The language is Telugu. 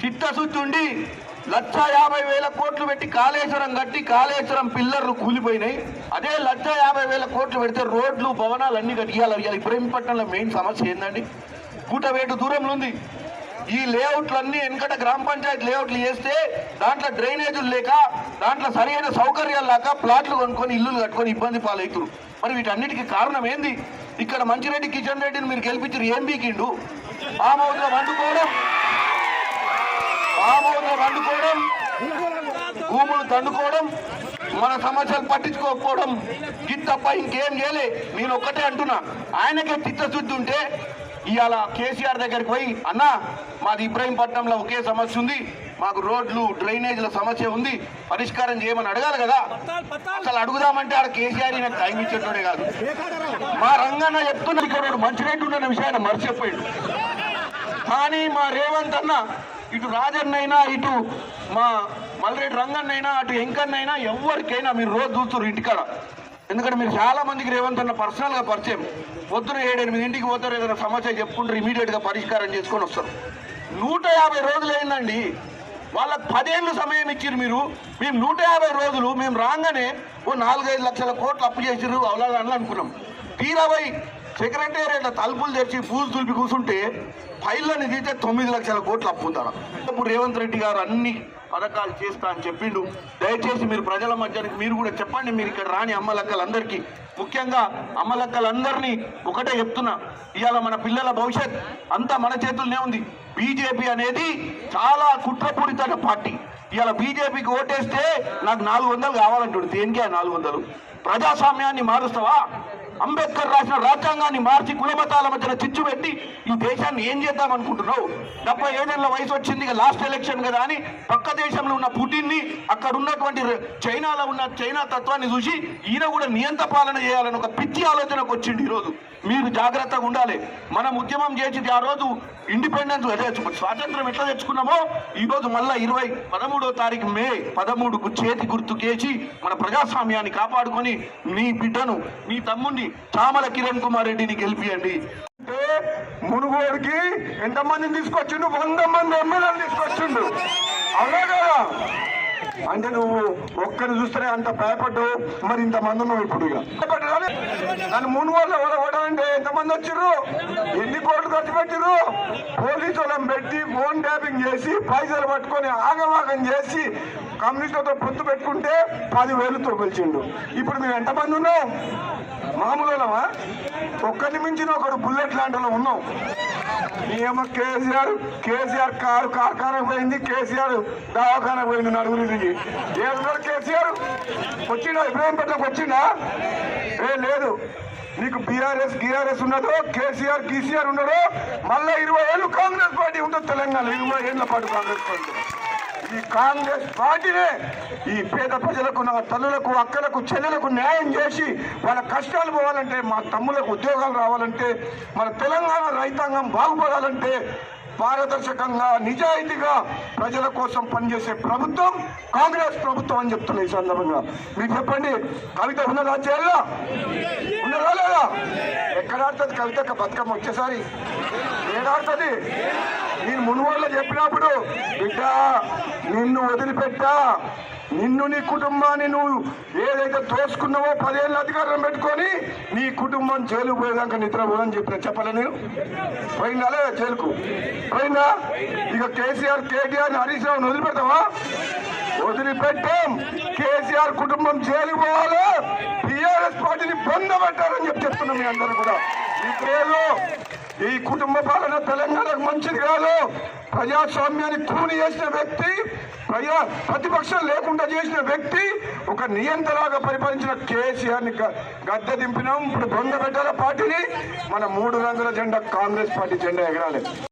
చిత్తశుద్ధి ఉండి లక్ష యాభై వేల కోట్లు పెట్టి కాళేశ్వరం కట్టి కాళేశ్వరం పిల్లర్లు కూలిపోయినాయి. అదే లక్ష యాభై వేల కోట్లు పెడితే రోడ్లు భవనాలు అన్ని కట్టియాలి. ఇవాళ ఇబ్రహీంపట్నంలో మెయిన్ సమస్య ఏందండి? కూటవేటు దూరంలో ఉంది. ఈ లేఅవుట్లు అన్ని వెనకట గ్రామ పంచాయతీ లేఅవుట్లు చేస్తే దాంట్లో డ్రైనేజీలు లేక దాంట్లో సరైన సౌకర్యాలు లేక ప్లాట్లు కొనుక్కొని ఇల్లులు కట్టుకొని ఇబ్బంది పాలవుతురు. మరి వీటన్నిటికీ కారణం ఏంది? ఇక్కడ మంచిరెడ్డి కిషన్ రెడ్డిని మీరు గెలిపించారు ఏం బీకిండు? ఫామ్ వండుకోవడం ఫామ్ భూములు తండుకోవడం మన సమస్యలు పట్టించుకోకపోవడం ఇది తప్ప ఇంకేం చేయలే. నేను ఒక్కటే అంటున్నా. ఆయనకే చిత్తశుద్ధి ఉంటే ఇవాళ కేసీఆర్ దగ్గరికి పోయి అన్నా మాది ఇబ్రహీంపట్నంలో ఒకే సమస్య ఉంది. మాకు రోడ్లు డ్రైనేజీల సమస్య ఉంది. పరిష్కారం చేయమని అడగాలి కదా. అసలు అడుగుదామంటే ఆడ కేసీఆర్ ఈయనకు టైం ఇచ్చేటోడే కాదు. మా రంగన్న చెప్తున్నా ఇక్కడ మంచిరెడ్డి ఉన్న విషయాన్ని మర్చిపోయాడు. కానీ మా రేవంత్ అన్న ఇటు రాజన్నైనా ఇటు మా మల్లరెడ్డి రంగన్నైనా అటు ఎంకన్నైనా ఎవరికైనా మీరు రోజు చూస్తారు ఇంటికాడ. ఎందుకంటే మీరు చాలా మందికి రేవంత్ అన్న పర్సనల్గా పరిచయం. పొద్దున ఏడెనిమిది ఇంటికి పోతారు ఏదైనా సమస్య చెప్పుకుంటారు ఇమీడియట్గా పరిష్కారం చేసుకొని వస్తారు. నూట యాభై రోజులు అయిందండి. వాళ్ళకి పదేళ్ళు సమయం ఇచ్చారు మీరు. మేము నూట యాభై రోజులు మేము రాగానే ఓ నాలుగైదు లక్షల కోట్లు అప్పు చేసిరు అవలాలని అనుకున్నాం. తీరాబై సెక్రటేరియట్ తలుపులు తెరిచి పూజ తులిపి కూర్చుంటే ఫైళ్ళని తీస్తే తొమ్మిది లక్షల కోట్లు అప్పు ఉందారా ఇప్పుడు రేవంత్ రెడ్డి గారు అన్ని పథకాలు చేస్తా అని చెప్పిండు. దయచేసి మీరు ప్రజల మధ్యానికి మీరు కూడా చెప్పండి మీరు ఇక్కడ రాని అమ్మలక్కలందరికీ ముఖ్యంగా అమ్మలక్కలందరినీ ఒకటే చెప్తున్నా ఇవాళ మన పిల్లల భవిష్యత్ అంతా మన చేతుల్లోనే ఉంది. బీజేపీ అనేది చాలా కుట్రపూరిత పార్టీ. ఇవాళ బీజేపీకి ఓటేస్తే నాకు నాలుగు వందలు కావాలంటాడు. దేనికే ఆ నాలుగు వందలు? ప్రజాస్వామ్యాన్ని మారుస్తావా? అంబేద్కర్ రాసిన రాజ్యాంగాన్ని మార్చి కులమతాల మధ్యన చిచ్చు పెట్టి ఈ దేశాన్ని ఏం చేద్దాం అనుకుంటున్నావు? డెబ్బై ఏడేళ్ళ వయసు వచ్చింది లాస్ట్ ఎలక్షన్ కదా అని పక్క దేశంలో ఉన్న పుటిన్ని అక్కడ ఉన్నటువంటి చైనాలో ఉన్న చైనా తత్వాన్ని చూసి ఈయన కూడా నియంత పాలన చేయాలని ఒక పిచ్చి ఆలోచనకు వచ్చింది ఈరోజు. మీరు జాగ్రత్తగా ఉండాలి. మనం ఉద్యమం చేసి ఆ రోజు ఇండిపెండెన్స్ అదే స్వాతంత్రం ఎట్లా తెచ్చుకున్నామో? ఈ రోజు మళ్ళా ఇరవై పదమూడో తారీఖు మే పదమూడుకు చేతి గుర్తుకేసి మన ప్రజాస్వామ్యాన్ని కాపాడుకొని నీ బిడ్డను నీ తమ్ముడిని చామల కిరణ్ కుమార్ రెడ్డిని గెలిపియండి. అంటే మునుగోడుకి ఎంతమందిని తీసుకొచ్చిండు? వంద మంది ఎమ్మెల్యేలు తీసుకొచ్చిండు. అవునా కదా? అంటే నువ్వు ఒక్కరిని చూస్తేనే అంత భయపడ్డావు. మరి ఇంతమంది ఉన్నావు ఇప్పుడు నన్ను భయపడ్డావు? నన్ను మునుగోడులో ఓడగొట్టాలంటే ఎంతమంది వచ్చిర్రు? ఎన్ని కోట్లు ఖర్చు పెట్టిర్రు? పోలీసు వాళ్ళని పెట్టి ఫోన్ ట్యాపింగ్ చేసి పైసలు పట్టుకొని ఆగమాగం చేసి కమ్యూనిస్టులతో పొత్తు పెట్టుకుంటే పదివేలుతో గెలిచిండు ఇప్పుడు మేము ఎంతమంది ఉన్నాం? ఒక్కరిని మించిన ఒకడు బుల్లెట్ లాంటిలో ఉన్నాం ఏమో కేసీఆర్ కేసీఆర్ కారు కార్ఖానకు పోయింది కేసీఆర్ దవాఖానా పోయింది నలుగురి దిగి ఏడున్నాడు కేసీఆర్ వచ్చిండా? ఇబ్రాహీంపట్నంకి వచ్చిండా? ఏ లేదు. నీకు బీఆర్ఎస్ గీఆర్ఎస్ ఉన్నదో కేసీఆర్ కేసీఆర్ ఉన్నదో మళ్ళీ ఇరవై ఏళ్ళు కాంగ్రెస్ పార్టీ ఉండదు తెలంగాణ ఇరవై ఏళ్ళ పాటు కాంగ్రెస్ పార్టీ. ఈ కాంగ్రెస్ పార్టీనే ఈ పేద ప్రజలకు నా తల్లులకు అక్కలకు చెల్లెలకు న్యాయం చేసి వాళ్ళ కష్టాలు పోవాలంటే మా తమ్ములకు ఉద్యోగాలు రావాలంటే మన తెలంగాణ రైతాంగం బాగుపడాలంటే పారదర్శకంగా నిజాయితీగా ప్రజల కోసం పనిచేసే ప్రభుత్వం కాంగ్రెస్ ప్రభుత్వం అని చెప్తున్నా ఈ సందర్భంగా. మీరు చెప్పండి కవిత ఉన్నదా చేయాలా? ఉన్నదా లేదా? ఎక్కడ ఆడుతుంది కవిత? బతుకమ్మ వచ్చేసారి. ఏడాడుతుంది నేను మునుగోడులో చెప్పినప్పుడు బిడ్డ నిన్ను వదిలిపెట్టా నిన్ను నీ కుటుంబాన్ని నువ్వు ఏదైతే దోసుకున్నావో పదేళ్ళ అధికారం పెట్టుకొని నీ కుటుంబం జైలు పోయేదాకా నిద్రపోదని చెప్పిన చెప్పలే నేను. పోయిందా లేదా జైలుకు? పోయిందా? ఇక కేసీఆర్ కేటీఆర్ హరీష్ రావుని వదిలిపెడతావా? వదిలిపెట్టాం. కేసీఆర్ కుటుంబం జైలుకు పోవాలి. టీఆర్ఎస్ పార్టీని పొందబెట్టారని చెప్పి చెప్తున్నాం మీ అందరూ కూడా. మీకేదో ఈ కుటుంబ పాలన తెలంగాణకు మంచిది కాదు. ప్రజాస్వామ్యాన్ని కూని చేసిన వ్యక్తి ప్రజా ప్రతిపక్షం లేకుండా చేసిన వ్యక్తి ఒక నియంత్రలాగా పరిపాలించిన కేసీఆర్ని ని గద్దె దింపినాం. ఇప్పుడు దొంగ పెట్టాల పార్టీని మన మూడు రంగుల జెండా కాంగ్రెస్ పార్టీ జెండా ఎగరాలి.